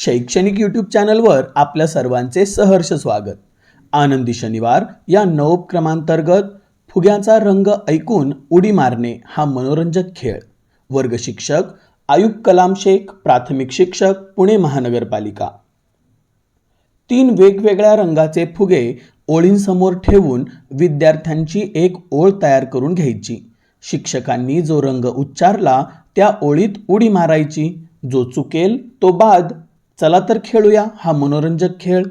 शैक्षणिक यूट्यूब चॅनलवर आपल्या सर्वांचे सहर्ष स्वागत. आनंदी शनिवार या नवोपक्रमांतर्गत फुग्याचा रंग ऐकून उडी मारणे हा मनोरंजक खेळ. वर्ग शिक्षक आयुब कलाम शेख प्राथमिक शिक्षक पुणे महानगरपालिका. तीन वेगवेगळ्या रंगाचे फुगे ओळींसमोर ठेवून विद्यार्थ्यांची एक ओळ तयार करून घ्यायची. शिक्षकांनी जो रंग उच्चारला त्या ओळीत उडी मारायची. जो चुकेल तो बाद चला तर खेळूया हा मनोरंजक खेळ.